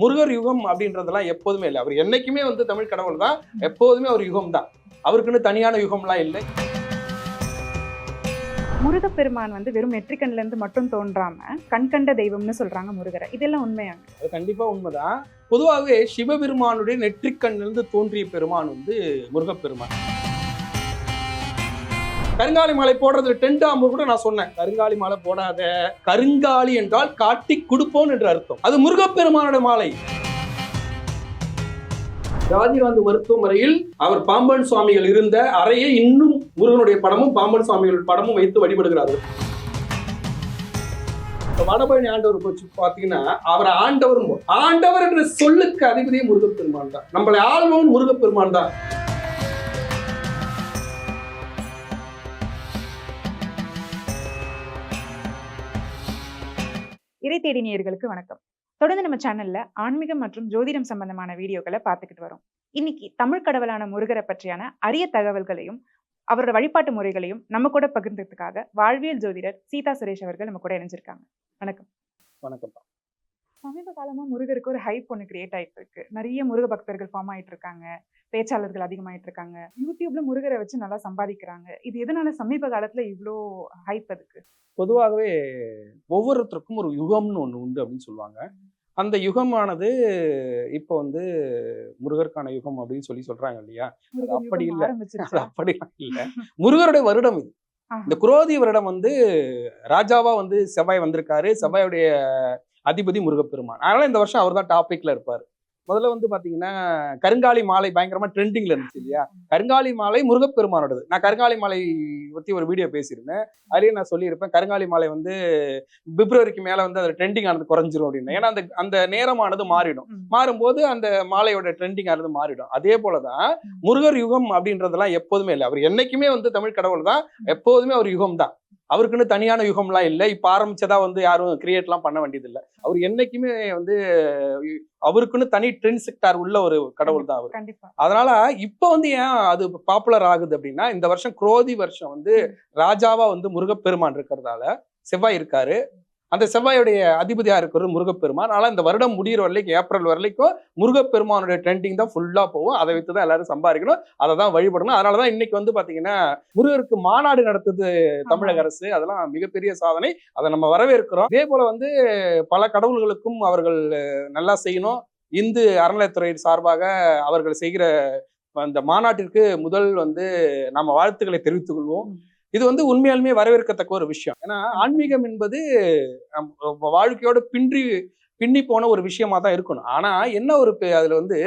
முருகர் யுகம் அப்படின்றதெல்லாம் எப்போதுமே இல்லை. அவர் என்னைக்குமே வந்து தமிழ் கடவுள் தான். எப்போதுமே ஒரு யுகம் தான். அவருக்குன்னு தனியான யுகம்லாம் இல்லை. முருகப்பெருமான் வந்து வெறும் நெற்றிக்கண்ல இருந்து மட்டும் தோன்றாம கண்கண்ட தெய்வம்னு சொல்றாங்க முருகரை. இதெல்லாம் உண்மையாங்க அது கண்டிப்பா உண்மைதான். பொதுவாகவே சிவபெருமானுடைய நெற்றிக்கண்ணிலிருந்து தோன்றிய பெருமான் வந்து முருகப்பெருமான். கருங்காலி மாலை போடுறது டென்டாம்பு கூட நான் சொன்னேன். கருங்காலி மாலை போடாத. கருங்காலி என்றால் காட்டி கொடுப்போம் என்று அர்த்தம். அது முருகப்பெருமானோட மாலை. ராஜீவ்காந்தி மருத்துவமனையில் அவர் பாம்பன் சுவாமிகள் இருந்த அறையை இன்னும் முருகனுடைய படமும் பாம்பன் சுவாமிகள் படமும் வைத்து வழிபடுகிறார்கள். வடபழனி ஆண்டவர் போச்சு பாத்தீங்கன்னா அவர் ஆண்டவர் ஆண்டவர் என்ற சொல்லுக்கு அதிபதியே முருகப்பெருமான் தான். நம்மளை ஆள்பவன் முருகப்பெருமான் தான். இறை தேடினியர்களுக்கு வணக்கம். தொடர்ந்து நம்ம சேனல்ல ஆன்மீகம் மற்றும் ஜோதிடம் சம்பந்தமான வீடியோக்களை பார்த்துக்கிட்டு வரோம். இன்னைக்கு தமிழ் கடவுளான முருகரை பற்றியான அரிய தகவல்களையும் அவரோட வழிபாட்டு முறைகளையும் நம்ம கூட பகிர்ந்ததுக்காக வாழ்வியல் ஜோதிடர் சீதா சுரேஷ் அவர்கள் நம்ம கூட இணைஞ்சிருக்காங்க. வணக்கம். வணக்கம் சமீப காலமா முருகருக்கு ஒரு ஹைப் ஒன்று கிரியேட் ஆயிட்டு இருக்கு. நிறைய முருக பக்தர்கள் ஃபார்ம் ஆயிட்டு இருக்காங்க. பேச்சாளர்கள் அதிகமாயிட்டு இருக்காங்க யூடியூப்ல முருகரை வச்சு நல்லா சம்பாதிக்கிறாங்க. இது எதனால சமீப காலத்துல இவ்ளோ ஹைப் அதுக்கு? பொதுவாகவே ஒவ்வொருத்தருக்கும் ஒரு யுகம்னு ஒன்று உண்டு அப்படின்னு சொல்லுவாங்க. அந்த யுகமானது இப்போ வந்து முருகருக்கான யுகம் அப்படின்னு சொல்லி சொல்றாங்க இல்லையா? அப்படி இல்ல. அப்படிலாம் இல்லை. முருகருடைய வருடம் இது. இந்த குரோதி வருடம் வந்து ராஜாவா வந்து செவ்வாய் வந்திருக்காரு. செவ்வாயுடைய அதிபதி முருகப்பெருமான். அதனால இந்த வருஷம் அவர் தான் டாபிக்ல இருப்பார். முதல்ல வந்து பாத்தீங்கன்னா கருங்காலி மாலை பயங்கரமா ட்ரெண்டிங்ல இருந்துச்சு இல்லையா? கருங்காலி மாலை முருகப்பெருமானோடது. நான் கருங்காலி மாலை பத்தி ஒரு வீடியோ பேசியிருந்தேன். அதுலயே நான் சொல்லியிருப்பேன் கருங்காலி மாலை வந்து பிப்ரவரிக்கு மேல வந்து அது ட்ரெண்டிங் ஆனது குறைஞ்சிரும் அப்படின்னு. ஏன்னா அந்த அந்த நேரமானது மாறிடும். மாறும்போது அந்த மாலையோட ட்ரெண்டிங் ஆனது மாறிடும். அதே போலதான் முருகர் யுகம் அப்படின்றதெல்லாம் எப்போதுமே இல்லை. அவர் என்னைக்குமே வந்து தமிழ் கடவுள் தான் எப்போதுமே ஒரு யுகம் தான் அவருக்குன்னு தனியான யுகம்லாம் இல்லை. இப்ப ஆரம்பிச்சதா வந்து யாரும் கிரியேட்லாம் பண்ண வேண்டியது இல்லை அவர் என்னைக்குமே வந்து அவருக்குன்னு தனி ட்ரெண்ட் செக்டார் உள்ள ஒரு கடவுள் தான் அவர். கண்டிப்பா. அதனால இப்ப வந்து ஏன் அது பாப்புலர் ஆகுது அப்படின்னா இந்த வருஷம் குரோதி வருஷம் வந்து ராஜாவா வந்து முருகப்பெருமான் இருக்கிறதால செவ்வாய் இருக்காரு. அந்த செவ்வாயுடைய அதிபதியா இருக்கிறது? முருகப்பெருமான். அதனால இந்த வருடம் முடியிற வரைக்கும் ஏப்ரல் வரைக்கும் முருகப்பெருமானுடைய ட்ரெண்டிங் தான் ஃபுல்லா போகும். அதை வைத்து தான் எல்லாரும் சம்பாதிக்கணும். அதை தான் வழிபடணும். அதனாலதான் இன்னைக்கு வந்து பாத்தீங்கன்னா முருகருக்கு மாநாடு நடத்துது தமிழக அரசு. அதெல்லாம் மிகப்பெரிய சாதனை. அதை நம்ம வரவேற்கிறோம். இதே போல வந்து பல கடவுள்களுக்கும் அவர்கள் நல்லா செய்யணும். இந்து அறநிலையத்துறை சார்பாக அவர்கள் செய்கிற அந்த மாநாட்டிற்கு முதல் வந்து நம்ம வாழ்த்துக்களை தெரிவித்துக் கொள்வோம். இது வந்து உண்மையாலுமே வரவேற்கத்தக்க ஒரு விஷயம். ஏன்னா ஆன்மீகம் என்பது வாழ்க்கையோட பின்றி பின்னி போன ஒரு விஷயமா தான் இருக்கணும். ஆனா என்ன ஒரு அதுல வந்து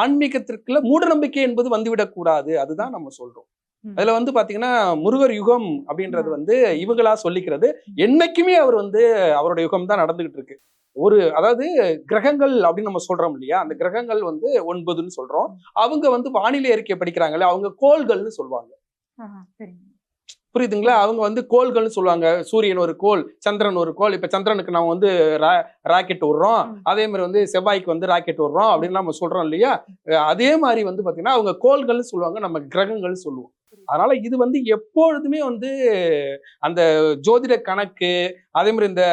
ஆன்மீகத்திற்குள்ள மூட நம்பிக்கை என்பது வந்துவிடக் கூடாது. அதுதான் நம்ம சொல்றோம். அதுல வந்து பாத்தீங்கன்னா முருகர் யுகம் அப்படின்றது வந்து இவங்களா சொல்லிக்கிறது. என்னைக்குமே அவர் வந்து அவரோட யுகம் தான் நடந்துகிட்டு இருக்கு. ஒரு அதாவது கிரகங்கள் அப்படின்னு நம்ம சொல்றோம் இல்லையா? அந்த கிரகங்கள் வந்து ஒன்பதுன்னு சொல்றோம். அவங்க வந்து வானிலை அறிக்கை படிக்கிறாங்கல்ல அவங்க கோள்கள்னு சொல்லுவாங்க புரியுதுங்களா? அவங்க வந்து கோள்கள்னு சொல்லுவாங்க. சூரியன் ஒரு கோள் சந்திரன் ஒரு கோள். இப்ப சந்திரனுக்கு நம்ம வந்து ராக்கெட் விடுறோம். அதே மாதிரி வந்து செவ்வாய்க்கு வந்து ராக்கெட் விடுறோம் அப்படின்னு நம்ம சொல்றோம் இல்லையா? அதே மாதிரி வந்து பாத்தீங்கன்னா அவங்க கோள்கள்னு சொல்லுவாங்க நம்ம கிரகங்கள் சொல்லுவோம். அதனால இது வந்து எப்பொழுதுமே வந்து அந்த ஜோதிட கணக்கு அதே மாதிரி இந்த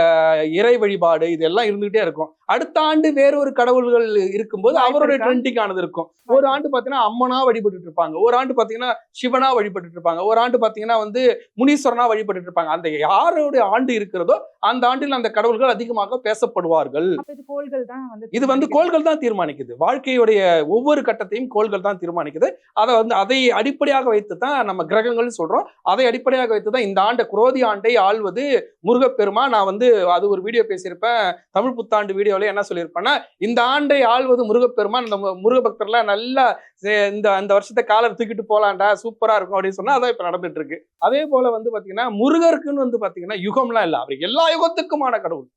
இறை வழிபாடு இதெல்லாம் இருந்துகிட்டே இருக்கும். அடுத்த ஆண்டு வேற ஒரு கடவுள்கள் இருக்கும்போது இருக்கா? ட்ரெண்டிங் ஆனது இருக்கும். ஒரு ஆண்டு பாத்தீங்கன்னா அம்மனா வழிபட்டு இருப்பாங்க ஒரு ஆண்டு பாத்தீங்கன்னா சிவனா வழிபட்டு இருப்பாங்க ஒரு ஆண்டு பாத்தீங்கன்னா வந்து முனீஸ்வரனா வழிபட்டு இருப்பாங்க அந்த யாருடைய ஆண்டு இருக்கிறதோ அந்த ஆண்டில் அந்த கடவுள்கள் அதிகமாக பேசப்படுவார்கள். இது கோள்கள் தான் வந்து இது வந்து கோள்கள் தான் தீர்மானிக்குது. வாழ்க்கையுடைய ஒவ்வொரு கட்டத்தையும் கோள்கள் தான் தீர்மானிக்குது. அதை வந்து அதை அடிப்படையாக வைத்து தான் நம்ம கிரகங்கள்னு சொல்றோம். அதை அடிப்படையாக வைத்து தான் இந்த ஆண்டை குரோதி ஆண்டை ஆள்வது முருகப்பெருமான் நான் வந்து அது ஒரு வீடியோ பேசியிருப்பேன். தமிழ் புத்தாண்டு வீடியோல என்ன சொல்லியிருப்பேன்னா இந்த ஆண்டை ஆள்வது முருகப்பெருமான் இந்த முருக பக்தர்லாம் நல்லா இந்த அந்த வருஷத்தை காலர் தூக்கிட்டு போலாம்டா சூப்பரா இருக்கும் அப்படின்னு சொன்னா அதான் இப்ப நடந்துட்டு இருக்கு. அதே போல வந்து பாத்தீங்கன்னா முருகருக்குன்னு வந்து பாத்தீங்கன்னா யுகம்லாம் இல்ல. அவர் எல்லா யுகத்துக்குமான கடவுள்.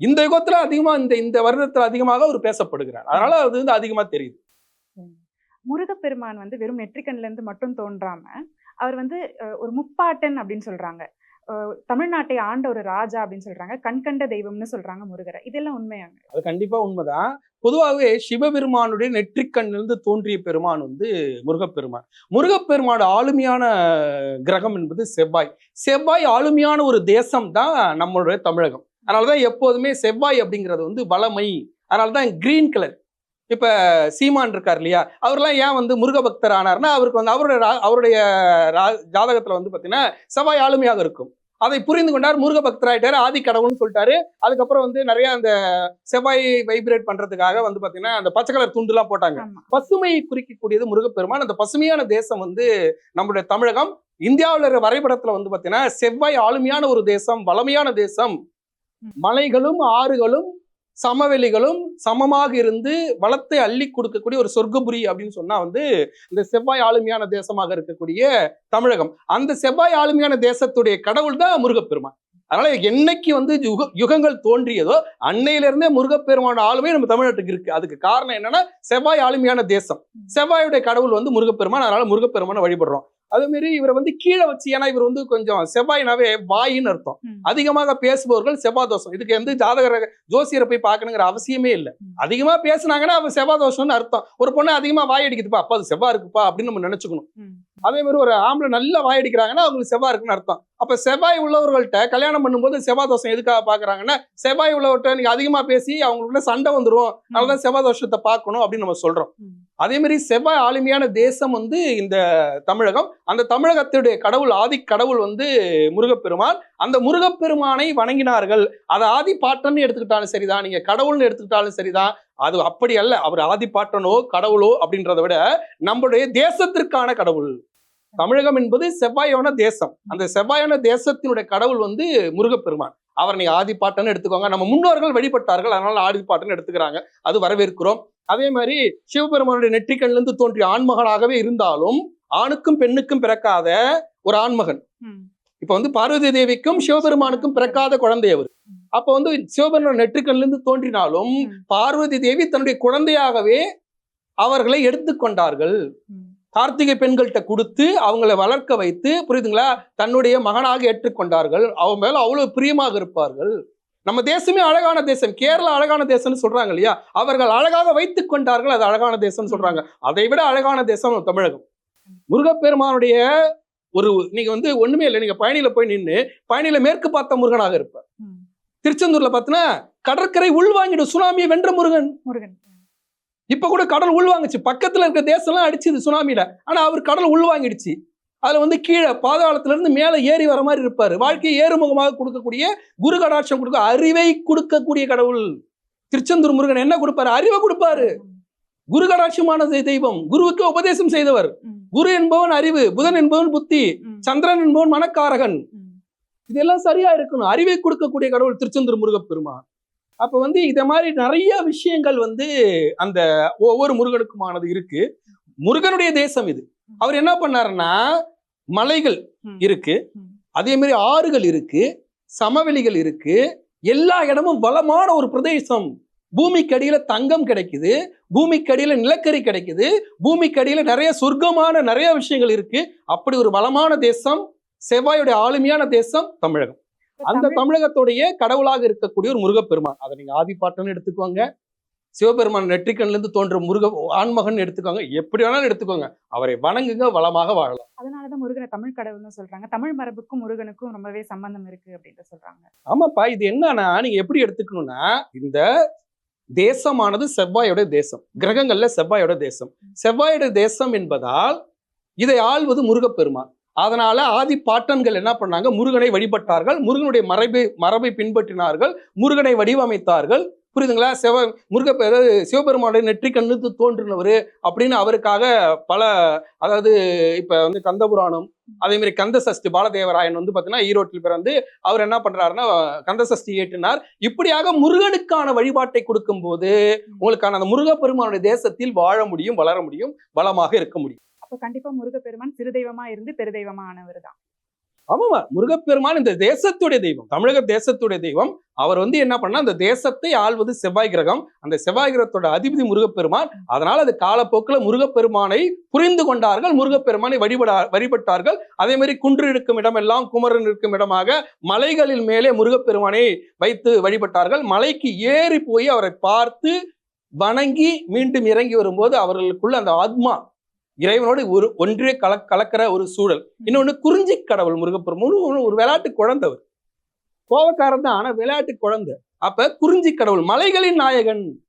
இந்த யுகத்துல அதிகமா இந்த இந்த வருடத்துல அதிகமாக அவர் பேசப்படுகிறார். அதனால அது வந்து அதிகமா தெரியுது. முருகப்பெருமான் வந்து வெறும் நெற்றிக்கண்ல இருந்து மட்டும் தோன்றாம அவர் வந்து ஒரு முப்பாட்டன் அப்படின்னு சொல்றாங்க. தமிழ்நாட்டை ஆண்ட ஒரு ராஜா அப்படின்னு சொல்றாங்க. கண்கண்ட தெய்வம்னு சொல்றாங்க முருகரை. இதெல்லாம் உண்மையாங்க. அது கண்டிப்பா உண்மைதான். பொதுவாகவே சிவபெருமானுடைய நெற்றிக்கண்ணிலிருந்து தோன்றிய பெருமான் வந்து முருகப்பெருமான். முருகப்பெருமானோட ஆளுமையான கிரகம் என்பது செவ்வாய். செவ்வாய் ஆளுமையான ஒரு தேசம் தான் நம்மளுடைய தமிழகம். அதனாலதான் எப்போதுமே செவ்வாய் அப்படிங்கிறது வந்து வளமை. அதனாலதான் கிரீன் கலர் இப்ப சீமான் இருக்கார் இல்லையா? அவர்லாம் ஏன் வந்து முருக பக்தர் ஆனார்னா அவருக்கு வந்து அவருடைய அவருடைய ஜாதகத்துல வந்து பாத்தீங்கன்னா செவ்வாய் ஆளுமையாக இருக்கும். அதை புரிந்து கொண்டார் முருக பக்தராயிட்டாரு ஆதி கடவுள்னு சொல்லிட்டாரு. அதுக்கப்புறம் வந்து நிறைய அந்த செவ்வாய் வைப்ரேட் பண்றதுக்காக வந்து பாத்தீங்கன்னா அந்த பச்சை கலர் துண்டுலாம் போட்டாங்க. பசுமையை குறிக்கக்கூடியது முருகப்பெருமான். அந்த பசுமையான தேசம் வந்து நம்முடைய தமிழகம். இந்தியாவில் இருக்கிற வரைபடத்துல வந்து பாத்தீங்கன்னா செவ்வாய் ஆளுமையான ஒரு தேசம் வளமையான தேசம். மலைகளும் ஆறுகளும் சமவெளிகளும் சமமாக இருந்து வளத்தை அள்ளி கொடுக்கக்கூடிய ஒரு சொர்க்கபுரி அப்படின்னு சொன்னா வந்து இந்த செவ்வாய் ஆளுமையான தேசமாக இருக்கக்கூடிய தமிழகம். அந்த செவ்வாய் ஆளுமையான தேசத்துடைய கடவுள் தான் முருகப்பெருமான். அதனால என்னைக்கு வந்து யுக யுகங்கள் தோன்றியதோ அன்னையிலிருந்தே முருகப்பெருமானோட ஆளுமை நம்ம தமிழ்நாட்டுக்கு இருக்கு. அதுக்கு காரணம் என்னன்னா செவ்வாய் ஆளுமையான தேசம். செவ்வாயுடைய கடவுள் வந்து முருகப்பெருமான். அதனால முருகப்பெருமான வழிபடுறோம். அதே மாதிரி இவரை வந்து கீழே வச்சு ஏன்னா இவர் வந்து கொஞ்சம் செவ்வாயினாவே வாயின்னு அர்த்தம். அதிகமாக பேசுபவர்கள் செவ்வாய் தோஷம். இதுக்கு வந்து ஜாதகர ஜோசியரை போய் பார்க்கணுங்கிற அவசியமே இல்லை. ம். அதிகமா பேசுனாங்கன்னா அவ செவ்வாய் தோஷம்னு அர்த்தம். ஒரு பொண்ணு அதிகமா வாய் அடிக்குதுப்பா அப்ப அது செவ்வாய் இருக்குப்பா அப்படின்னு நம்ம நினைச்சுக்கணும். அதே மாதிரி ஒரு ஆம்பளை நல்ல வாய் அடிக்கிறாங்கன்னா அவங்களுக்கு செவ்வாய் இருக்குன்னு அர்த்தம். அப்ப செவ்வாய் உள்ளவர்கள்ட்ட கல்யாணம் பண்ணும்போது செவ்வாய் தோஷம் எதுக்காக பாக்குறாங்கன்னா செவ்வாய் உள்ளவர்கிட்ட நீங்க அதிகமா பேசி அவங்களுக்குள்ள சண்டை வந்துரும். அதனாலதான் செவ்வாய் தோஷத்தை பார்க்கணும் அப்படின்னு நம்ம சொல்றோம். அதே மாதிரி செவ்வாய் ஆளுமையான தேசம் வந்து இந்த தமிழகம். அந்த தமிழகத்துடைய கடவுள் ஆதி கடவுள் வந்து முருகப்பெருமான். அந்த முருகப்பெருமானை வணங்கினார்கள். அதை ஆதி பாட்டன்னு எடுத்துக்கிட்டாலும் சரிதான். நீங்க கடவுள்னு எடுத்துக்கிட்டாலும் சரிதான். அது அப்படி அல்ல. அவர் ஆதி பாட்டனோ கடவுளோ அப்படின்றத விட நம்மளுடைய தேசத்திற்கான கடவுள். தமிழகம் என்பது செவ்வாயான தேசம். அந்த செவ்வாயான தேசத்தினுடைய கடவுள் வந்து முருகப்பெருமான். அவர் நீங்க ஆதி பாட்டன்னு எடுத்துக்கோங்க. நம்ம முன்னோர்கள் வழிபட்டார்கள். அதனால ஆதி பாட்டன்னு எடுத்துக்கிறாங்க. அது வரவேற்கிறோம். அதே மாதிரி சிவபெருமானுடைய நெற்றிக்கண்ல இருந்து தோன்றிய ஆண்மகனாகவே இருந்தாலும் ஆணுக்கும் பெண்ணுக்கும் பிறக்காத ஒரு ஆண்மகன். இப்ப வந்து பார்வதி தேவிக்கும் சிவபெருமானுக்கும் பிறக்காத குழந்தை அவர். அப்ப வந்து சிவபெருமான் நெற்றிக்கண்ல இருந்து தோன்றினாலும். பார்வதி தேவி தன்னுடைய குழந்தையாகவே அவர்களை எடுத்துக்கொண்டார்கள். கார்த்திகை பெண்கள்கிட்ட கொடுத்து அவங்கள வளர்க்க வைத்து புரியுதுங்களா? தன்னுடைய மகனாக ஏற்றுக்கொண்டார்கள். அவன் மேல அவ்வளவு பிரியமாக இருப்பார்கள். நம்ம தேசமே அழகான தேசம். கேரளா அழகான தேசம்னு சொல்றாங்க இல்லையா? அவர்கள் அழகாக வைத்துக் கொண்டார்கள் அது அழகான தேசம்னு சொல்றாங்க. அதை விட அழகான தேசம் தமிழகம். முருகப்பெருமானுடைய ஒரு நீங்க வந்து ஒண்ணுமே இல்லை நீங்க பயணியில போய் நின்று பயணியில மேற்கு பார்த்த முருகனாக இருப்பார். திருச்செந்தூர்ல பார்த்தீங்கன்னா கடற்கரை உள்வாங்கிடும் சுனாமியை வென்ற முருகன். முருகன். இப்ப கூட கடல் உள்வாங்குச்சு பக்கத்துல இருக்க தேசம்லாம் அடிச்சுது சுனாமியில. ஆனா அவர் கடல் உள்வாங்கிடுச்சு அதுல வந்து கீழே பாதாளத்துல இருந்து மேல ஏறி வர மாதிரி இருப்பாரு. வாழ்க்கையை ஏறுமுகமாக கொடுக்கக்கூடிய குரு கடாட்சம் கொடுக்க அறிவை கொடுக்கக்கூடிய கடவுள். திருச்செந்தூர் முருகன் என்ன கொடுப்பாரு? அறிவை கொடுப்பாரு. குரு கடாட்சமான தெய்- தெய்வம். குருவுக்கு உபதேசம் செய்தவர். குரு என்பவன் அறிவு புதன் என்பவன் புத்தி. சந்திரன் என்பவன் மனக்காரகன். இதெல்லாம் சரியா இருக்கணும். அறிவை கொடுக்கக்கூடிய கடவுள் திருச்செந்தூர் முருகப்பெருமான். அப்ப வந்து இத மாதிரி நிறைய விஷயங்கள் வந்து அந்த ஒவ்வொரு முருகனுக்குமானது இருக்கு. முருகனுடைய தேசம் இது. அவர் என்ன பண்ணாருன்னா மலைகள். இருக்கு. அதே மாதிரி ஆறுகள் இருக்கு. சமவெளிகள் இருக்கு. எல்லா இடமும் வளமான ஒரு பிரதேசம். பூமிக்கு அடியில தங்கம் கிடைக்குது. பூமிக்கு அடியில நிலக்கரி கிடைக்குது. பூமிக்கு அடியில நிறைய சொர்க்கமான நிறைய விஷயங்கள் இருக்கு. அப்படி ஒரு வளமான தேசம் செவ்வாயுடைய ஆளுமையான தேசம் தமிழகம். அந்த தமிழ் தமிழகத்துடைய கடவுளாக இருக்கக்கூடிய ஒரு முருகப்பெருமான். அதை நீங்க ஆதிப்பாட்டன்னு எடுத்துக்கோங்க. சிவபெருமான் நெற்றிக்கண்ல இருந்து தோன்ற முருக ஆண்மகன் எடுத்துக்கோங்க. எப்படி வேணாலும் எடுத்துக்கோங்க. அவரை வணங்குங்க வளமாக வாழலாம். அதனாலதான் முருகனை தமிழ் கடவுள்னு சொல்றாங்க. தமிழ் மரபுக்கும் முருகனுக்கும் ரொம்பவே சம்பந்தம் இருக்கு அப்படின்ட்டு சொல்றாங்க. ஆமாப்பா இது என்னன்னா நீங்க எப்படி எடுத்துக்கணும்னா இந்த தேசமானது செவ்வாயோட தேசம். கிரகங்கள்ல செவ்வாயோட தேசம். செவ்வாயோட தேசம் என்பதால் இதை ஆள்வது முருகப்பெருமான். அதனால ஆதி பாட்டன்கள் என்ன பண்ணாங்க? முருகனை வழிபட்டார்கள். முருகனுடைய மரபை மரபை பின்பற்றினார்கள். முருகனை வடிவமைத்தார்கள். புரியுதுங்களா? சிவ முருக அதாவது சிவபெருமானுடைய நெற்றிக்கண்ணுக்கு தோன்றினவர் அப்படின்னு அவருக்காக பல அதாவது இப்ப வந்து கந்தபுராணம் அதே மாதிரி கந்த சஷ்டி பாலதேவராயன் வந்து பாத்தீங்கன்னா ஈரோட்டில் பிறந்து அவர் என்ன பண்றாருன்னா கந்த சஷ்டி ஏற்றினார். இப்படியாக முருகனுக்கான வழிபாட்டை கொடுக்கும் போது உங்களுக்கான அந்த முருகப்பெருமானுடைய தேசத்தில் வாழ முடியும் வளர முடியும் வளமாக இருக்க முடியும். அப்ப கண்டிப்பா முருகப்பெருமான் சிறு தெய்வமா இருந்து பெருதெய்வமா ஆனவர் தான் ஆமாமா முருகப்பெருமான் இந்த தேசத்துடைய தெய்வம் தமிழக தேசத்துடைய தெய்வம். அவர் வந்து என்ன பண்ணா அந்த தேசத்தை ஆள்வது செவ்வாய் கிரகம். அந்த செவ்வாய் கிரகத்தோட அதிபதி முருகப்பெருமான். அதனால அது காலப்போக்கில் முருகப்பெருமானை புரிந்து கொண்டார்கள் முருகப்பெருமானை வழிபடா வழிபட்டார்கள். அதே மாதிரி குன்று இருக்கும் இடமெல்லாம் குமரன் இருக்கும் இடமாக மலைகளில் மேலே முருகப்பெருமானை வைத்து வழிபட்டார்கள். மலைக்கு ஏறி போய் அவரை பார்த்து வணங்கி மீண்டும் இறங்கி வரும்போது அவர்களுக்குள்ள அந்த ஆத்மா இறைவனோடு ஒரு ஒன்றே கல கலக்கிற ஒரு சூழல். இன்னொன்னு குறிஞ்சி கடவுள் முருகப்பெருமான் ஒரு- ஒரு விளையாட்டு குழந்தை அவர். கோவக்காரன் தான் ஆனா விளையாட்டு குழந்தை. அப்ப குறிஞ்சி கடவுள் மலைகளின் நாயகன்.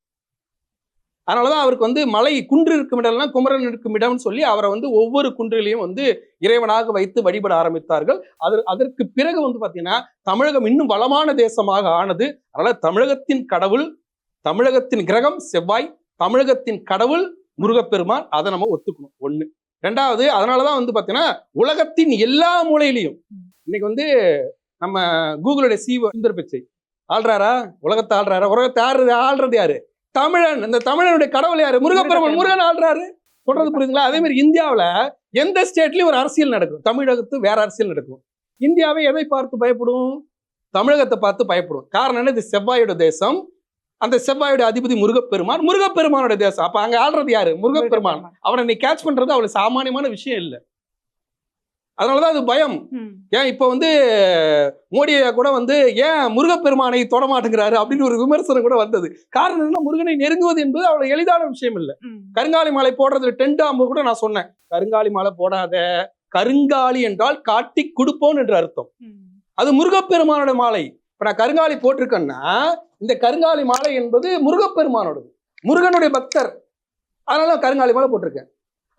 அதனாலதான் அவருக்கு வந்து மலை குன்று இருக்கும் இடம்லாம் குமரன் இருக்கும் இடம்னு சொல்லி அவரை வந்து ஒவ்வொரு குன்றிலையும் வந்து இறைவனாக வைத்து வழிபட ஆரம்பித்தார்கள். அது அதற்கு பிறகு வந்து பாத்தீங்கன்னா தமிழகம் இன்னும் வளமான தேசமாக ஆனது அதனால தமிழகத்தின் கடவுள் தமிழகத்தின் கிரகம் செவ்வாய் தமிழகத்தின் கடவுள் முருகப்பெருமான் அதை நம்ம ஒத்துக்கணும். ஒண்ணு. ரெண்டாவது அதனாலதான் வந்து பாத்தீங்கன்னா உலகத்தின் எல்லா மூலையிலையும் இன்னைக்கு வந்து நம்ம கூகுளுடைய சீவ சுந்தர் பிச்சை. ஆள்றாரா? உலகத்தை ஆள்றாரா? உலகத்தை ஆள்றது ஆள்றது யாரு? தமிழன். இந்த தமிழனுடைய கடவுள் யாரு? முருகப்பெருமான். முருகன் ஆள்றாரு. சொல்றது புரியுதுங்களா? அதே மாதிரி இந்தியாவில் எந்த ஸ்டேட்லயும் ஒரு அரசியல் நடக்கும். தமிழகத்து வேற அரசியல் நடக்கும். இந்தியாவை எதை பார்த்து பயப்படும்? தமிழகத்தை பார்த்து பயப்படும். காரணம் என்ன இது செவ்வாயோட தேசம் அந்த செவ்வாயோட அதிபதி முருகப்பெருமான் முருகப்பெருமானோட தேசம். அப்ப அங்க ஆள்றது யாரு? முருகப்பெருமான். அவனை நீ கேட்ச் பண்றது அவ்வளவு சாமானியமான விஷயம் இல்லை. அதனாலதான் அது பயம். ஏன் இப்போ வந்து மோடி ஐயா கூட வந்து ஏன் முருகப்பெருமானை தொட மாட்டேங்கிறாரு அப்படின்னு ஒரு விமர்சனம் கூட வந்தது. காரணம் என்ன? முருகனை நெருங்குவது என்பது அவ்வளவு எளிதான விஷயம் இல்லை. கருங்காலி மாலை போடுறது டென்ட் ஆகும்போது கூட நான் சொன்னேன். கருங்காலி மாலை போடாத. கருங்காலி என்றால் காட்டி கொடுப்போன் என்று அர்த்தம். அது முருகப்பெருமானோட மாலை. இப்ப நான் கருங்காலி போட்டிருக்கேன்னா இந்த கருங்காலி மாலை என்பது முருகப்பெருமானோடது. முருகனுடைய பக்தர். அதனால நான் கருங்காலி மாலை போட்டிருக்கேன்.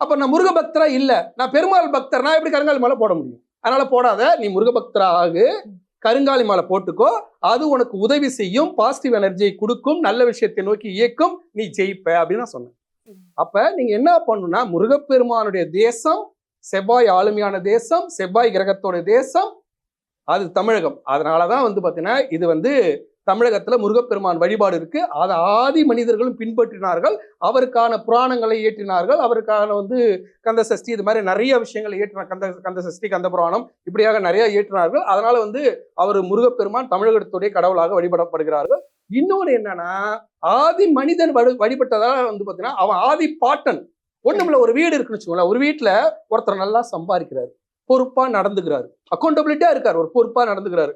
அப்போ நான் முருக பக்தரா இல்லை. நான் பெருமாள் பக்தர். நான் எப்படி கருங்காலி மாலை போட முடியும்? அதனால போடாத. நீ முருக பக்தரா ஆகு கருங்காலி மாலை போட்டுக்கோ. அது உனக்கு உதவி செய்யும் பாசிட்டிவ் எனர்ஜியை கொடுக்கும் நல்ல விஷயத்தை நோக்கி இயக்கும். நீ ஜெயிப்ப அப்படின்னு நான் சொன்னேன். அப்ப நீங்க என்ன பண்ணணும்னா முருகப்பெருமானுடைய தேசம் செவ்வாய் ஆளுமையான தேசம் செவ்வாய் கிரகத்தோட தேசம் அது தமிழகம். அதனாலதான் வந்து பாத்தீங்கன்னா இது வந்து தமிழகத்துல முருகப்பெருமான் வழிபாடு இருக்கு. அதை ஆதி மனிதர்களும் பின்பற்றினார்கள். அவருக்கான புராணங்களை இயற்றினார்கள். அவருக்கான வந்து கந்த சஷ்டி இது மாதிரி நிறைய விஷயங்களை இயற்றினார் கந்த கந்த சஷ்டி கந்த புராணம் இப்படியாக நிறைய இயற்றினார்கள். அதனால வந்து அவர் முருகப்பெருமான் தமிழகத்துடைய கடவுளாக வழிபடப்படுகிறார்கள். இன்னொன்று என்னன்னா ஆதி மனிதன் வழி வழிபட்டதால வந்து பாத்தீங்கன்னா அவன் ஆதி பாட்டன். ஒண்ணுமில்ல ஒரு வீடு இருக்குன்னு வச்சுக்கோங்களேன். ஒரு வீட்டுல ஒருத்தர் நல்லா சம்பாதிக்கிறாரு. பொறுப்பா நடந்துக்கிறாரு. அக்கௌண்டபிலிட்டியா இருக்காரு. ஒரு பொறுப்பா நடந்துக்கிறாரு.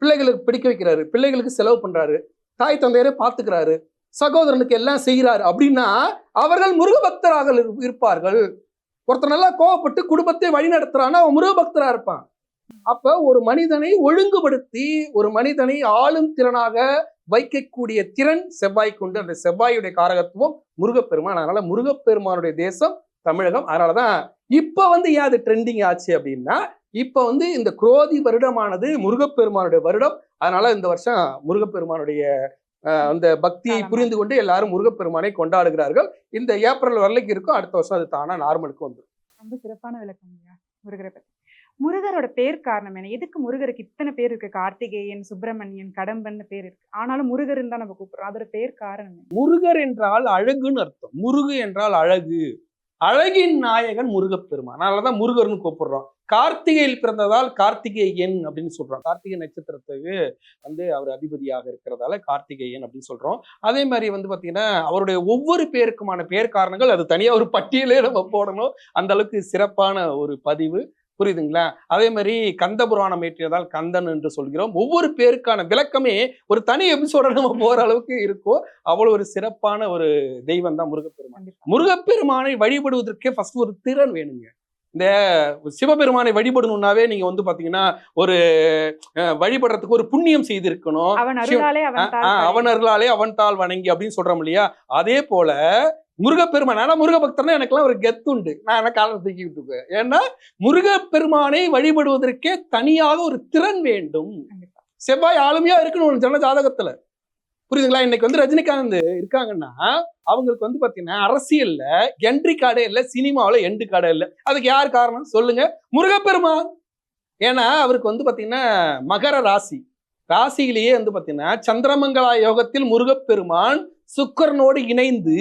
பிள்ளைகளுக்கு பிடிக்க வைக்கிறாரு பிள்ளைகளுக்கு செலவு பண்றாரு தாய் தந்தையரை பார்த்துக்கிறாரு சகோதரனுக்கு எல்லாம் செய்கிறாரு அப்படின்னா அவர்கள் முருகபக்தராக இரு- இருப்பார்கள். ஒருத்தர் நல்லா கோவப்பட்டு குடும்பத்தை வழி நடத்துறான்னா அவன் முருகபக்தரா இருப்பான். அப்ப ஒரு மனிதனை ஒழுங்குபடுத்தி ஒரு மனிதனை ஆளும் திறனாக வைக்கக்கூடிய திறன் செவ்வாய் கொண்டு அந்த செவ்வாயுடைய காரகத்துவம் முருகப்பெருமான். அதனால முருகப்பெருமானுடைய தேசம் தமிழகம். அதனாலதான் இப்ப வந்து ஏன் அது ட்ரெண்டிங் ஆச்சு அப்படின்னா இப்ப வந்து இந்த குரோதி வருடமானது முருகப்பெருமானுடைய வருடம். அதனால இந்த வருஷம் முருகப்பெருமானுடைய அந்த பக்தியை. புரிந்து கொண்டு எல்லாரும் முருகப்பெருமானை கொண்டாடுகிறார்கள். இந்த ஏப்ரல் வரலைக்கு இருக்கும். அடுத்த வருஷம் அது தானா நார்மலுக்கு வந்துடும் ரொம்ப சிறப்பான விளக்கம் முருகரை முருகரோட பேர் காரணம் என்ன? எதுக்கு முருகருக்கு இத்தனை பேர் இருக்கு? கார்த்திகேயன் சுப்பிரமணியன் கடம்பன் பேர் இருக்கு. ஆனாலும் முருகர்னு தான் நம்ம கூப்பிடுறோம். அதோட பேர் காரணம் முருகர் என்றால் அழகுன்னு அர்த்தம். முருகு என்றால் அழகு. அழகின் நாயகன் முருகப்பெருமான். அதனாலதான் முருகர்னு கூப்பிடுறோம். கார்த்திகையில் பிறந்ததால் கார்த்திகேயன் அப்படின்னு சொல்றோம் கார்த்திகை நட்சத்திரத்துக்கு வந்து அவர் அதிபதியாக இருக்கிறதால கார்த்திகேயன் அப்படின்னு சொல்றோம். அதே மாதிரி வந்து பாத்தீங்கன்னா அவருடைய ஒவ்வொரு பேருக்குமான பேர் காரணங்கள் அது தனியா ஒரு பட்டியலே நம்ம போடணும். அந்த அளவுக்கு சிறப்பான ஒரு பதிவு. புரியுதுங்களா? அதே மாதிரி கந்த புராணம் ஏற்றியதால் கந்தன் என்று சொல்கிறோம். ஒவ்வொரு பேருக்கான விளக்கமே ஒரு தனி எபிசோட நம்ம போற அளவுக்கு இருக்கும் அவ்வளவு ஒரு சிறப்பான ஒரு தெய்வம் தான் முருகப்பெருமான். முருகப்பெருமானை வழிபடுவதற்கே ஃபர்ஸ்ட் ஒரு திறன் வேணுங்க. இந்த சிவபெருமானை வழிபடணும்னாவே நீங்க வந்து பாத்தீங்கன்னா ஒரு அஹ், வழிபடுறதுக்கு ஒரு புண்ணியம் செய்திருக்கணும். அவன் அருளாலே அவன் தாள் வணங்கி அப்படின்னு சொல்றோம் இல்லையா? அதே போல முருகப்பெருமான். ஆனா முருகபக்தர்னா எனக்கெல்லாம் ஒரு கெத்துண்டு நான் என்ன காலம் தூக்கி விட்டுக்குவேன் ஏன்னா முருகப்பெருமானை வழிபடுவதற்கே தனியாக ஒரு திறன் வேண்டும். செவ்வாய் ஆளுமையா இருக்கணும் ஒரு ஜன ஜாதகத்துல. புரியுதுங்களா? இன்னைக்கு வந்து ரஜினிகாந்த் இருக்காங்கன்னா அவங்களுக்கு வந்து பாத்தீங்கன்னா அரசியல்ல என்ட்ரி கார்டே இல்ல சினிமாவுல எண்டு கார்டே இல்ல. அதுக்கு யார் காரணம்? சொல்லுங்க. முருகப்பெருமான். ஏன்னா அவருக்கு வந்து பாத்தீங்கன்னா மகர ராசி. ராசியிலேயே வந்து பாத்தீங்கன்னா சந்திரமங்கலா யோகத்தில் முருகப்பெருமான் சுக்கரனோடு இணைந்து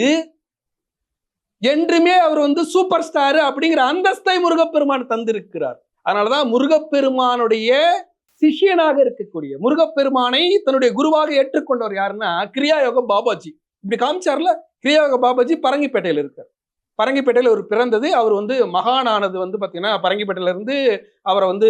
என்றுமே அவர் வந்து சூப்பர் ஸ்டார் அப்படிங்கிற அந்தஸ்தை முருகப்பெருமான் தந்திருக்கிறார். அதனாலதான் முருகப்பெருமானுடைய சிஷ்யனாக இருக்கக்கூடிய முருகப்பெருமானை தன்னுடைய குருவாக ஏற்றுக்கொண்டவர் யாருன்னா கிரியாயோக பாபாஜி. இப்படி காமிச்சார்ல? கிரியாயோக பாபாஜி பரங்கிப்பேட்டையில் இருக்கார். பரங்கிப்பேட்டையில் அவர் பிறந்தது. அவர் வந்து மகானானது வந்து பார்த்தீங்கன்னா பரங்கிப்பேட்டையிலேருந்து அவரை வந்து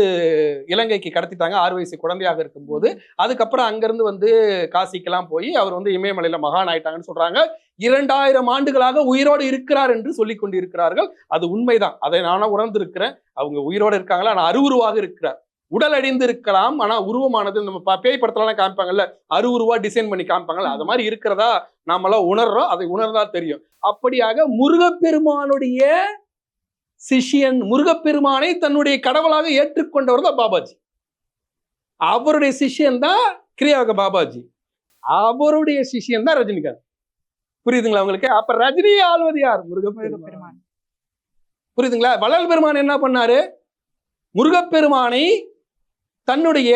இலங்கைக்கு கடத்திட்டாங்க. ஆறு வயசு குழந்தையாக இருக்கும்போது. அதுக்கப்புறம் அங்கேருந்து வந்து காசிக்கெல்லாம் போய் அவர் வந்து இமயமலையில் மகான் ஆயிட்டாங்கன்னு சொல்கிறாங்க இரண்டாயிரம் ஆண்டுகளாக உயிரோடு இருக்கிறார் என்று சொல்லிக் கொண்டிருக்கிறார்கள். அது உண்மைதான். அதை நானும் உணர்ந்திருக்கிறேன். அவங்க உயிரோடு இருக்காங்களா? ஆனால் அருவுருவாக இருக்கிறார். உடல் அழிந்து இருக்கலாம் ஆனா உருவமானது நம்ம பேய் படத்துலலாம் காமிப்பாங்கல்ல அருவுருவா டிசைன் பண்ணி காமிப்பாங்கல்ல அது மாதிரி இருக்கிறதா நாமெல்லாம் உணர்றோம் அதை உணர்ந்தா தெரியும். அப்படியாக முருகப்பெருமானுடைய சிஷ்யன் முருகப்பெருமானை தன்னுடைய கடவுளாக ஏற்றுக்கொண்டவர் தான் பாபாஜி. அவருடைய சிஷ்யன் தான் கிரியாக பாபாஜி. அவருடைய சிஷ்யன் தான் ரஜினிகாந்த். புரியுதுங்களா உங்களுக்கு? அப்ப ரஜினியை ஆள்வது யார்? முருகப்பெருமான். முருகப்பெருமான். புரியுதுங்களா? வள்ளல் பெருமான் என்ன பண்ணாரு? முருகப்பெருமானை தன்னுடைய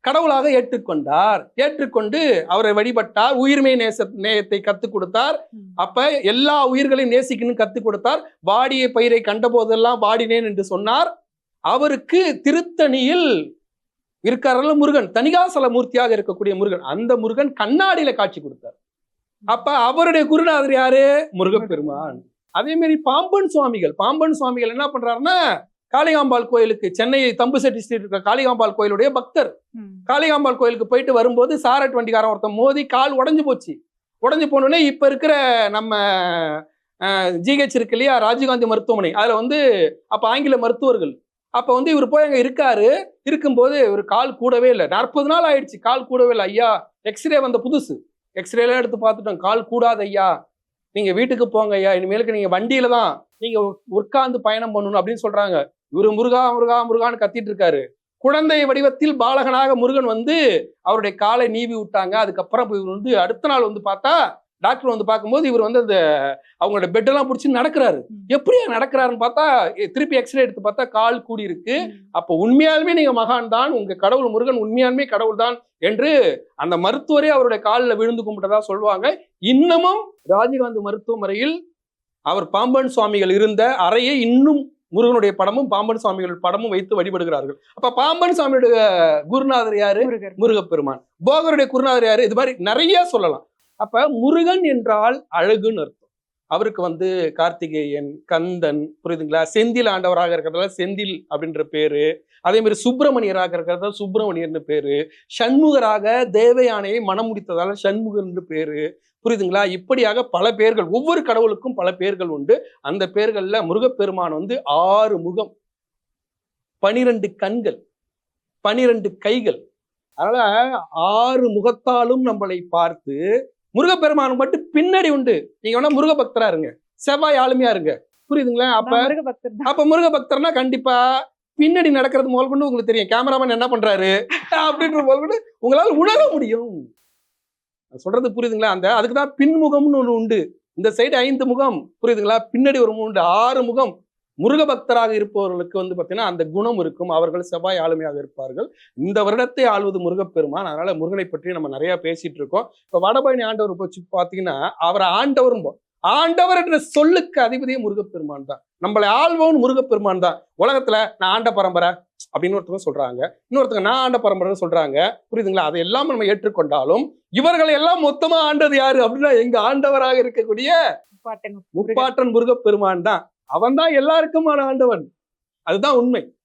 கடவுளாக ஏற்றுக்கொண்டார். ஏற்றுக்கொண்டு அவரை வழிபட்டார். உயிர்மை நேச நேயத்தை கத்துக் கொடுத்தார். அப்ப எல்லா உயிர்களையும் நேசிக்கணும் கத்துக் கொடுத்தார். வாடிய பயிரை கண்ட போதெல்லாம் வாடினேன் என்று சொன்னார். அவருக்கு திருத்தணியில் இருக்காரல்ல முருகன். தணிகாசல மூர்த்தியாக இருக்கக்கூடிய முருகன். அந்த முருகன் கண்ணாடியில காட்சி கொடுத்தார். அப்ப அவருடைய குருநாதர் யாரு? முருகப்பெருமான். அதே மாதிரி பாம்பன் சுவாமிகள். பாம்பன் சுவாமிகள் என்ன பண்றாருன்னா காளிகாம்பாள் கோயிலுக்கு சென்னை தம்பு செட்டி ஸ்ட்ரீட் இருக்கிற காளிகாம்பாள் கோயிலுடைய பக்தர். காளிகாம்பாள் கோயிலுக்கு போயிட்டு வரும்போது சாரட் வண்டிக்காரன் ஒருத்தன் மோதி கால் உடைஞ்சு போச்சு. உடைஞ்சு போனோடனே இப்ப இருக்கிற நம்ம ஜிஹெச் இருக்கு இல்லையா ராஜீவ்காந்தி மருத்துவமனை. அதுல வந்து அப்ப ஆங்கில மருத்துவர்கள். அப்ப வந்து இவர் போய் அங்க இருக்காரு. இருக்கும்போது இவர் கால் கூடவே இல்லை. நாற்பது நாள் ஆயிடுச்சு கால் கூடவே இல்லை. ஐயா எக்ஸ்ரே வந்த புதுசு. எக்ஸ்ரே எல்லாம் எடுத்து பார்த்துட்டோம். கால் கூடாது ஐயா. நீங்க வீட்டுக்கு போங்க ஐயா. இனிமேலுக்கு நீங்க வண்டியில தான் நீங்க உட்கார்ந்து பயணம் பண்ணணும் அப்படின்னு சொல்றாங்க. இவரு முருகா முருகா முருகான்னு கத்திட்டு இருக்காரு குழந்தை வடிவத்தில் பாலகனாக முருகன் வந்து அவருடைய காலை நீவி விட்டாங்க. அதுக்கப்புறம் இவர் வந்து அடுத்த நாள் வந்து பார்த்தா டாக்டர் வந்து பார்க்கும்போது இவர் வந்து அந்த அவங்களோட பெட்டெல்லாம் பிடிச்சி நடக்கிறாரு. எப்படியா நடக்கிறாருன்னு பார்த்தா திருப்பி எக்ஸ்ரே எடுத்து பார்த்தா கால் கூடி இருக்கு அப்போ உண்மையாலுமே நீங்க மகான் தான் உங்க கடவுள் முருகன் உண்மையாலுமே கடவுள் தான் என்று அந்த மருத்துவரே அவருடைய காலில் விழுந்து கும்பிட்டதா சொல்லுவாங்க. இன்னமும் ராஜீவ்காந்தி மருத்துவமனையில் அவர் பாம்பன் சுவாமிகள் இருந்த அறையை இன்னும் முருகனுடைய படமும் பாம்பன் சுவாமிகள் படமும் வைத்து வழிபடுகிறார்கள். அப்ப பாம்பன் சுவாமியுடைய குருநாதர் யாரு? முருகப்பெருமான். போகருடைய குருநாதர் யாரு? இது மாதிரி நிறைய சொல்லலாம். அப்ப முருகன் என்றால் அழகுன்னு அர்த்தம். அவருக்கு வந்து கார்த்திகேயன் கந்தன் புரியுதுங்களா? செந்தில் ஆண்டவராக இருக்கிறதால செந்தில் அப்படின்ற பேரு. அதே மாதிரி சுப்பிரமணியராக இருக்கிறதால சுப்பிரமணியர்னு பேரு. சண்முகராக தேவயானையை மனம் முடித்ததால சண்முகர்னு பேரு. புரியுதுங்களா? இப்படியாக பல பேர்கள் ஒவ்வொரு கடவுளுக்கும் பல பேர்கள் உண்டு. அந்த பேர்கள்ல முருகப்பெருமான் வந்து ஆறு முகம் பனிரெண்டு கண்கள் பனிரெண்டு கைகள். அதனால ஆறு முகத்தாலும் நம்மளை பார்த்து முருகப்பெருமான் மட்டும் பின்னாடி உண்டு. நீங்க வேணா முருக பக்தரா இருங்க. செவ்வாய் ஆளுமையா இருங்க. புரியுதுங்களா? அப்ப அப்ப முருக பக்தர்னா கண்டிப்பா பின்னாடி நடக்கிறது முதல் கொண்டு உங்களுக்கு தெரியும். கேமராமேன் என்ன பண்றாரு? அப்படின்ற முதல் கொண்டு உங்களால உணர முடியும். சொல்றது புரியுதுங்களா? அந்த அதுக்கு தான் பின்முகம்னு ஒன்று உண்டு. இந்த சைடு ஐந்து முகம் புரியுதுங்களா? பின்னாடி ஒரு உண்டு ஆறு முகம். முருக பக்தராக இருப்பவர்களுக்கு வந்து பார்த்தீங்கன்னா அந்த குணம் இருக்கும். அவர்கள் செவ்வாய் ஆளுமையாக இருப்பார்கள். இந்த வருடத்தை ஆள்வது முருகப்பெருமான். அதனால முருகனை பற்றி நம்ம நிறைய பேசிட்டு இருக்கோம். இப்போ வடபழனி ஆண்டவர் பற்றி பார்த்தீங்கன்னா அவரை ஆண்டவரும் ஆண்டவர் என்ற சொல்லுக்கு அதிபதியே முருகப்பெருமான் தான். நம்மளை ஆள்வோன் முருகப்பெருமான் தான். உலகத்துல நான் ஆண்ட பரம்பரை அப்படின்னு ஒருத்தவங்க சொல்றாங்க. இன்னொருத்தங்க நான் ஆண்ட பரம்பரைன்னு சொல்றாங்க. புரியுதுங்களா? அதை எல்லாம் நம்ம ஏற்றுக்கொண்டாலும் இவர்களை எல்லாம் மொத்தமா ஆண்டது யாரு அப்படின்னா எங்க ஆண்டவராக இருக்கக்கூடிய. முப்பாட்டன் முருகப்பெருமான் தான். அவன் தான் எல்லாருக்குமான ஆண்டவன். அதுதான் உண்மை.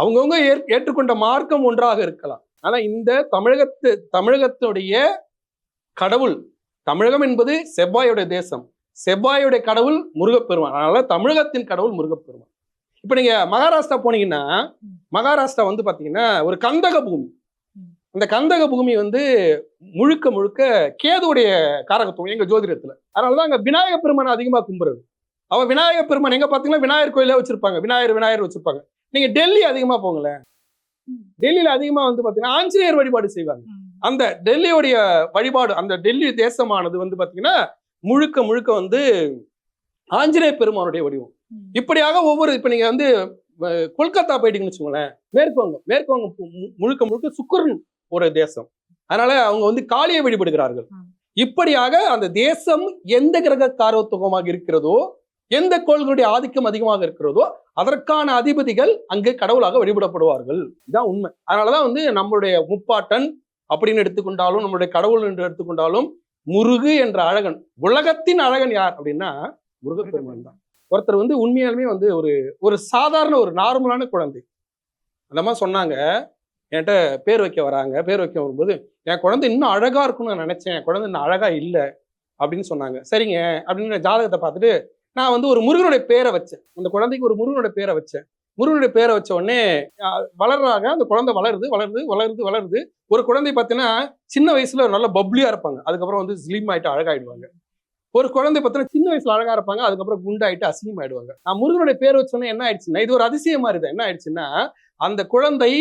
அவங்கவுங்க ஏற்- ஏற்றுக்கொண்ட மார்க்கம் ஒன்றாக இருக்கலாம். ஆனா இந்த தமிழகத்து தமிழகத்துடைய கடவுள் தமிழகம் என்பது செவ்வாயுடைய தேசம். செவ்வாயுடைய கடவுள் முருகப்பெருமான். அதனால தமிழகத்தின் கடவுள் முருகப்பெருமான். இப்ப நீங்க மகாராஷ்டிரா போனீங்கன்னா மகாராஷ்டிரா வந்து பாத்தீங்கன்னா ஒரு கந்தக பூமி. அந்த கந்தக பூமி வந்து முழுக்க முழுக்க கேதுவுடைய காரகத்துவம் எங்க ஜோதிடத்துல. அதனாலதான் அங்க விநாயக பெருமான் அதிகமா கும்புறது. அவ விநாயக பெருமான் எங்க பாத்தீங்கன்னா விநாயகர் கோயிலே வச்சிருப்பாங்க. விநாயகர் விநாயகர் வச்சிருப்பாங்க. நீங்க டெல்லி அதிகமா போங்களேன். டெல்லியில அதிகமா வந்து பாத்தீங்கன்னா ஆஞ்சநேயர் வழிபாடு செய்வாங்க. அந்த டெல்லியோடைய வழிபாடு அந்த டெல்லி தேசமானது வந்து பாத்தீங்கன்னா முழுக்க முழுக்க வந்து ஆஞ்சநேய பெருமானுடைய வடிவம். இப்படியாக ஒவ்வொரு இப்ப நீங்க வந்து கொல்கத்தா போயிட்டீங்கன்னு வச்சுக்கோங்களேன் மேற்குவங்கம் மேற்குவங்கம் மு- மு- முழுக்க முழுக்க சுக்கரன் ஒரு தேசம். அதனால அவங்க வந்து காளியை வழிபடுகிறார்கள். இப்படியாக அந்த தேசம் எந்த கிரக காரத்துவமாக இருக்கிறதோ எந்த கோள்களுடைய ஆதிக்கம் அதிகமாக இருக்கிறதோ அதற்கான அதிபதிகள் அங்கு கடவுளாக வழிபடப்படுவார்கள். இதான் உண்மை. அதனாலதான் வந்து நம்மளுடைய முப்பாட்டன் அப்படின்னு எடுத்துக்கொண்டாலும் நம்மளுடைய கடவுள் என்று எடுத்துக்கொண்டாலும் முருகு என்ற அழகன். உலகத்தின் அழகன் யார் அப்படின்னா முருகப்பெருமான் தான். ஒருத்தர் வந்து உண்மையாலுமே வந்து ஒரு ஒரு சாதாரண ஒரு நார்மலான குழந்தை. அந்த மாதிரி சொன்னாங்க என்கிட்ட பேர் வைக்க வராங்க. பேர் வைக்க வரும்போது என் குழந்தை இன்னும் அழகா இருக்கும்னு நான் நினைச்சேன். என் குழந்தை இன்னும் அழகா இல்லை. அப்படின்னு சொன்னாங்க. சரிங்க. அப்படின்னு ஜாதகத்தை பார்த்துட்டு நான் வந்து ஒரு முருகனுடைய பேரை வச்சேன். அந்த குழந்தைக்கு ஒரு முருகனுடைய பேரை வச்சேன். முருகனுடைய பேரை வச்ச உடனே வளர்றாங்க. அந்த குழந்தை வளருது வளருது வளருது வளருது. ஒரு குழந்தை பார்த்தீங்கன்னா சின்ன வயசுல நல்ல பப்ளியா இருப்பாங்க. அதுக்கப்புறம் வந்து ஸ்லிம் ஆயிட்டு அழகாயிடுவாங்க. ஒரு குழந்தை பார்த்தீங்கன்னா சின்ன வயசுல அழகா இருப்பாங்க. அதுக்கப்புறம் குண்டாயிட்டு அசிங்கம் ஆயிடுவாங்க நான் முருகனுடைய பேர் வச்சோன்னே என்ன ஆயிடுச்சுன்னா இது ஒரு அதிசயமா இருக்குது என்ன ஆயிடுச்சுன்னா அந்த குழந்தை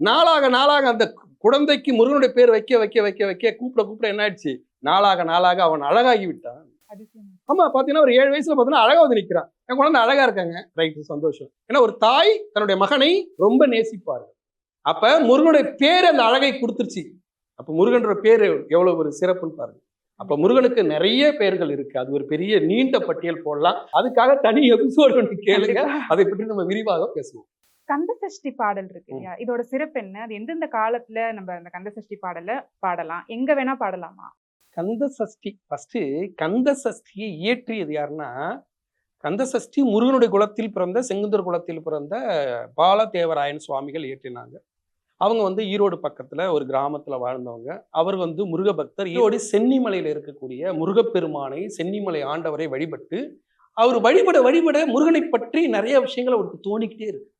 நாளாக நாளாக அந்த குழந்தைக்கு முருகனுடைய பேர் வைக்க வைக்க வைக்க வைக்க கூப்பிட கூப்பிட என்ன ஆயிடுச்சு? நாளாக நாளாக அவன் அழகாகி விட்டான். அதிசயம். ஆமா பாத்தீங்கன்னா ஒரு ஏழு வயசுல பாத்தீங்கன்னா அழகா வந்து நிக்கிறான். என் குழந்தை அழகா இருக்காங்க. ரைட் சந்தோஷம். ஏன்னா ஒரு தாய் தன்னுடைய மகனை ரொம்ப நேசிப்பாரு. அப்ப முருகனுடைய பேர் அந்த அழகை கொடுத்துருச்சு. அப்ப முருகன்ற பேரு எவ்வளவு ஒரு சிறப்புன்னு பாருங்க. அப்ப முருகனுக்கு நிறைய பெயர்கள் இருக்கு. அது ஒரு பெரிய நீண்ட பட்டியல் போடலாம். அதுக்காக தனி எபிசோடு ஒன்று கேளுங்க. அதை பற்றி நம்ம விரிவாக பேசுவோம். கந்த சஷ்டி பாடல் இருக்கு இல்லையா? இதோட சிறப்பு என்ன? அது எந்தெந்த காலத்துல நம்ம அந்த கந்த சஷ்டி பாடல பாடலாம்? எங்க வேணா பாடலாமா? கந்த சஷ்டி ஃபஸ்ட்டு கந்த சஷ்டியை இயற்றியது யாருன்னா கந்த சஷ்டி முருகனுடைய குலத்தில் பிறந்த செங்குந்தர் குலத்தில் பிறந்த பாலதேவராயன் சுவாமிகள் இயற்றினாங்க. அவங்க வந்து ஈரோடு பக்கத்துல ஒரு கிராமத்துல வாழ்ந்தவங்க. அவர் வந்து முருக பக்தர் ஈரோடு சென்னிமலையில இருக்கக்கூடிய முருகப்பெருமானை சென்னிமலை ஆண்டவரை வழிபட்டு அவர் வழிபட வழிபட முருகனை பற்றி நிறைய விஷயங்கள் அவருக்கு தோணிக்கிட்டே இருக்கு.